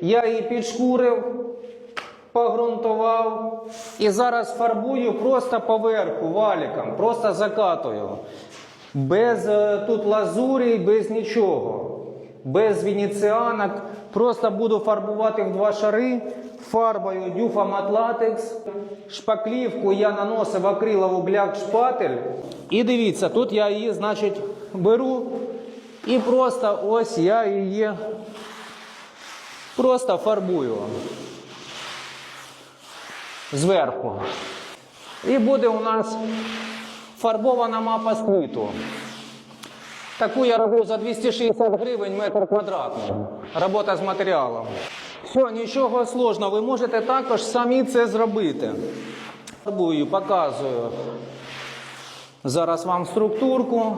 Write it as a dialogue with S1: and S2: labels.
S1: Я її підшкурив, погрунтував і зараз фарбую просто поверху валіком, просто закатую. Без е, тут лазурі, без нічого. Без венеціанок. Просто буду фарбувати в два шари фарбою дюфа матлатекс. Шпаклівку я наносив акрилову бляк шпатель. І дивіться, тут я її, значить, беру і просто ось я її просто фарбую зверху. І буде у нас фарбована мапа світу. Таку я роблю за 260 гривень метр квадратний. Робота з матеріалом. Все, нічого сложного. Ви можете також самі це зробити. Фарбую, показую. Зараз вам структурку.